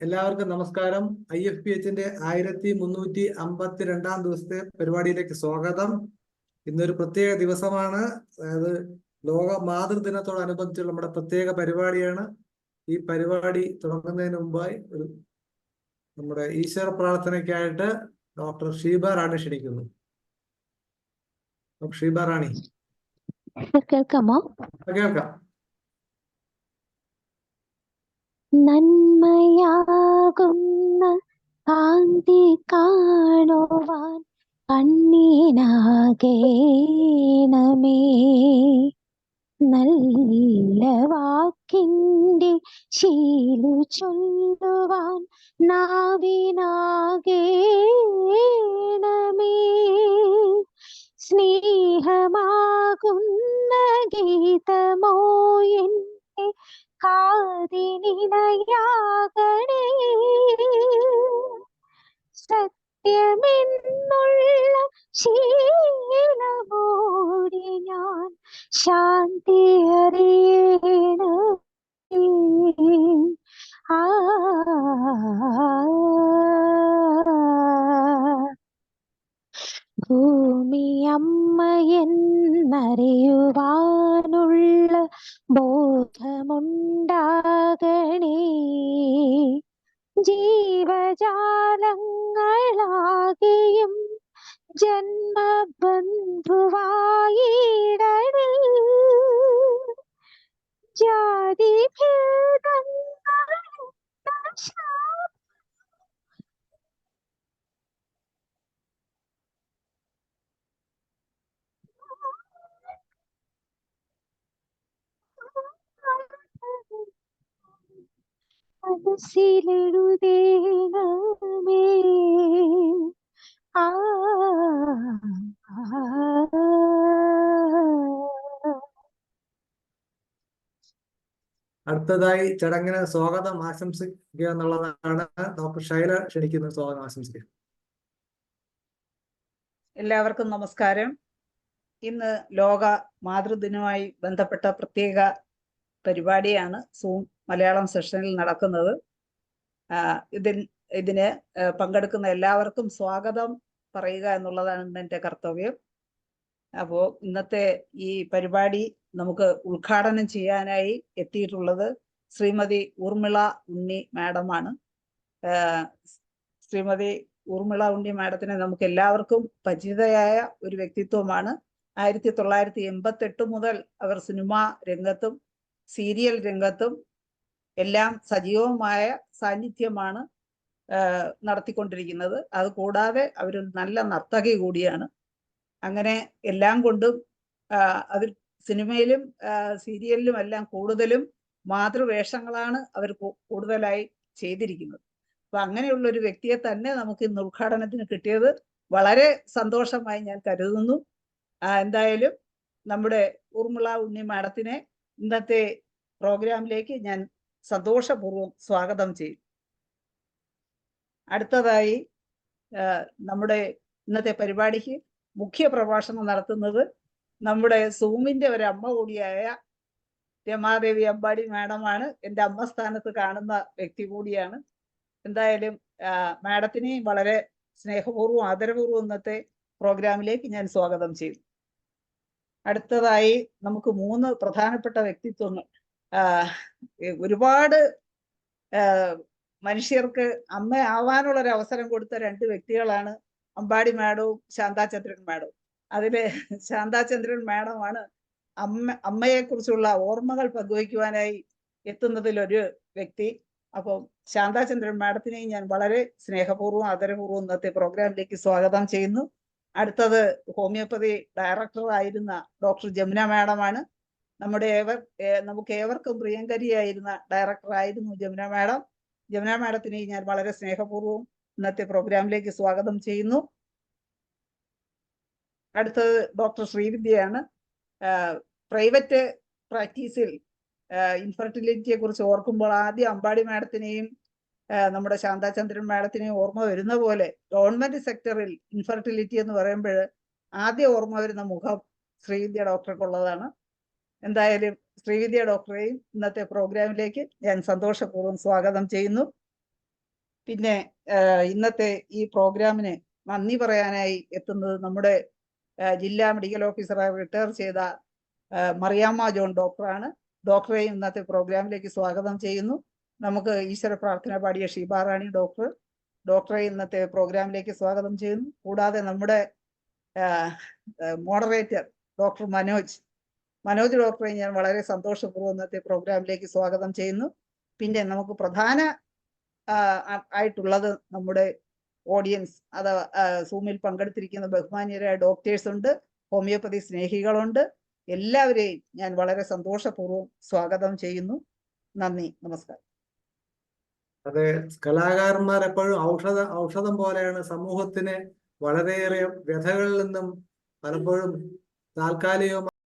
എല്ലാവർക്കും നമസ്കാരം. I F P എച്ചിന്റെ ആയിരത്തി മുന്നൂറ്റി അമ്പത്തി രണ്ടാം ദിവസത്തെ പരിപാടിയിലേക്ക് സ്വാഗതം. ഇന്നൊരു പ്രത്യേക ദിവസമാണ്. അതായത് ലോക മാതൃദിനത്തോടനുബന്ധിച്ചുള്ള നമ്മുടെ പ്രത്യേക പരിപാടിയാണ്. ഈ പരിപാടി തുടങ്ങുന്നതിന് മുമ്പായി ഒരു നമ്മുടെ ഈശ്വര പ്രാർത്ഥനയ്ക്കായിട്ട് ഡോക്ടർ ഷീബ റാണി ക്ഷണിക്കുന്നു. ഷീബ റാണി. കേൾക്കാമോ? കേൾക്കാം. നന്മയാകുന്ന കാന്തി കാണുവാൻ കണ്ണീനാകേണമേ നല്ല വാക്കിന്റെ ശീലു ചൊല്ലുവാൻ നാവിനാകേണമേ സ്നേഹമാകുന്ന ഗീതമോ എന്നെ കാതിനിണയാകണേ സത്യമെന്നുള്ള ശീലമോടി ഞാൻ ശാന്തി അറിയണ ആ. ഭൂമി അമ്മയെന്നറിയുവാനുള്ള ബോധമുണ്ടാകണേ ജന്മബന്ധുവായിടണേ ജാതി ഭേദങ്ങൾ മനസ്സിലെഴുതേണമേ അടുത്തതായി ചടങ്ങിന് സ്വാഗതം ആശംസിക്കുക എന്നുള്ളതാണ് ഡോക്ടർ ശൈല ക്ഷണിക്കുന്ന സ്വാഗതം ആശംസിക്കുക. എല്ലാവർക്കും നമസ്കാരം. ഇന്ന് ലോക മാതൃദിനവുമായി ബന്ധപ്പെട്ട പ്രത്യേക പരിപാടിയാണ് സൂം മലയാളം സെഷനിൽ നടക്കുന്നത്. ഇതിൽ ഇതിന് പങ്കെടുക്കുന്ന എല്ലാവർക്കും സ്വാഗതം പറയുക എന്നുള്ളതാണ് ഇന്ന് എന്റെ കർത്തവ്യം. അപ്പോൾ ഇന്നത്തെ ഈ പരിപാടി നമുക്ക് ഉദ്ഘാടനം ചെയ്യാനായി എത്തിയിട്ടുള്ളത് ശ്രീമതി ഊർമിള ഉണ്ണി മാഡമാണ്. ശ്രീമതി ഊർമിള ഉണ്ണി മാഡത്തിനെ നമുക്ക് എല്ലാവർക്കും പരിചിതയായ ഒരു വ്യക്തിത്വമാണ്. ആയിരത്തി തൊള്ളായിരത്തി എൺപത്തി എട്ട് മുതൽ അവർ സിനിമാ രംഗത്തും സീരിയൽ രംഗത്തും എല്ലാം സജീവമായ സാന്നിധ്യമാണ് നടത്തിക്കൊണ്ടിരിക്കുന്നത്. അത് കൂടാതെ അവർ നല്ല നർത്തകി കൂടിയാണ്. അങ്ങനെ എല്ലാം കൊണ്ടും അതിൽ സിനിമയിലും സീരിയലിലും എല്ലാം കൂടുതലും മാതൃവേഷങ്ങളാണ് അവർ കൂടുതലായി ചെയ്തിരിക്കുന്നത്. അപ്പൊ അങ്ങനെയുള്ള ഒരു വ്യക്തിയെ തന്നെ നമുക്ക് ഇന്ന് ഉദ്ഘാടനത്തിന് കിട്ടിയത് വളരെ സന്തോഷമായി ഞാൻ കരുതുന്നു. എന്തായാലും നമ്മുടെ ഊർമിള ഉണ്ണി മാഡത്തിനെ ഇന്നത്തെ പ്രോഗ്രാമിലേക്ക് ഞാൻ സന്തോഷപൂർവം സ്വാഗതം ചെയ്യും. അടുത്തതായി നമ്മുടെ ഇന്നത്തെ പരിപാടിക്ക് മുഖ്യ പ്രഭാഷണം നടത്തുന്നത് നമ്മുടെ സൂമിന്റെ ഒരു അമ്മ കൂടിയായ രമാദേവി അമ്പാടി മാഡമാണ്. എന്റെ അമ്മ സ്ഥാനത്ത് കാണുന്ന വ്യക്തി കൂടിയാണ്. എന്തായാലും മാഡത്തിനെയും വളരെ സ്നേഹപൂർവം ആദരപൂർവം ഇന്നത്തെ പ്രോഗ്രാമിലേക്ക് ഞാൻ സ്വാഗതം ചെയ്തു അടുത്തതായി നമുക്ക് മൂന്ന് പ്രധാനപ്പെട്ട വ്യക്തിത്വങ്ങൾ. ഒരുപാട് മനുഷ്യർക്ക് അമ്മ ആവാനുള്ള ഒരു അവസരം കൊടുത്ത രണ്ട് വ്യക്തികളാണ് അമ്പാടി മാഡവും ശാന്താചന്ദ്രൻ മാഡവും. അതിൽ ശാന്താചന്ദ്രൻ മാഡമാണ് അമ്മ അമ്മയെ കുറിച്ചുള്ള ഓർമ്മകൾ പങ്കുവയ്ക്കുവാനായി എത്തുന്നതിൽ ഒരു വ്യക്തി. അപ്പം ശാന്താചന്ദ്രൻ മാഡത്തിനെയും ഞാൻ വളരെ സ്നേഹപൂർവം ആദരപൂർവം ഇന്നത്തെ പ്രോഗ്രാമിലേക്ക് സ്വാഗതം ചെയ്യുന്നു. അടുത്തത് ഹോമിയോപ്പതി ഡയറക്ടർ ആയിരുന്ന ഡോക്ടർ ജമുന മാഡമാണ്. നമ്മുടെ ഏവർ നമുക്ക് ഏവർക്കും പ്രിയങ്കരിയായിരുന്ന ഡയറക്ടർ ആയിരുന്നു ജമുന മാഡം. ജമുന മാഡത്തിനെയും ഞാൻ വളരെ സ്നേഹപൂർവം ഇന്നത്തെ പ്രോഗ്രാമിലേക്ക് സ്വാഗതം ചെയ്യുന്നു. അടുത്തത് ഡോക്ടർ ശ്രീവിദ്യയാണ്. പ്രൈവറ്റ് പ്രാക്ടീസിൽ ഇൻഫെർട്ടിലിറ്റിയെ കുറിച്ച് ഓർക്കുമ്പോൾ ആദ്യം അമ്പാടി മാഡത്തിനെയും നമ്മുടെ ശാന്താചന്ദ്രൻ മാഡത്തിനെയും ഓർമ്മ വരുന്ന പോലെ ഗവൺമെന്റ് സെക്ടറിൽ ഇൻഫെർട്ടിലിറ്റി എന്ന് പറയുമ്പോൾ ആദ്യം ഓർമ്മ വരുന്ന മുഖം ശ്രീവിദ്യ ഡോക്ടർക്കുള്ളതാണ്. എന്തായാലും ശ്രീവിദ്യ ഡോക്ടറെയും ഇന്നത്തെ പ്രോഗ്രാമിലേക്ക് ഞാൻ സന്തോഷപൂർവം സ്വാഗതം ചെയ്യുന്നു. പിന്നെ ഇന്നത്തെ ഈ പ്രോഗ്രാമിന് നന്ദി പറയാനായി എത്തുന്നത് നമ്മുടെ ജില്ലാ മെഡിക്കൽ ഓഫീസറായി റിട്ടയർ ചെയ്ത മറിയാമ്മ ജോൺ ഡോക്ടറാണ്. ഡോക്ടറെ ഇന്നത്തെ പ്രോഗ്രാമിലേക്ക് സ്വാഗതം ചെയ്യുന്നു. നമുക്ക് ഈശ്വര പ്രാർത്ഥന പാടിയ ഷീബാറാണി ഡോക്ടർ ഡോക്ടറെ ഇന്നത്തെ പ്രോഗ്രാമിലേക്ക് സ്വാഗതം ചെയ്യുന്നു. കൂടാതെ നമ്മുടെ മോഡറേറ്റർ ഡോക്ടർ മനോജ്. മനോജ് ഡോക്ടറെ ഞാൻ വളരെ സന്തോഷപൂർവം ഇന്നത്തെ പ്രോഗ്രാമിലേക്ക് സ്വാഗതം ചെയ്യുന്നു. പിന്നെ നമുക്ക് പ്രധാന ആയിട്ടുള്ളത് നമ്മുടെ ഓഡിയൻസ് അഥവാ സൂമിൽ പങ്കെടുത്തിരിക്കുന്ന ബഹുമാന്യരായ ഡോക്ടേഴ്സ് ഉണ്ട് ഹോമിയോപ്പതി സ്നേഹികളുണ്ട്. എല്ലാവരെയും ഞാൻ വളരെ സന്തോഷപൂർവം സ്വാഗതം ചെയ്യുന്നു. നന്ദി നമസ്കാരം. അതെ കലാകാരന്മാർ എപ്പോഴും ഔഷധ ഔഷധം പോലെയാണ് സമൂഹത്തിന് വളരെയേറെ വ്യഥകളിൽ നിന്നും പലപ്പോഴും താൽക്കാലികമായി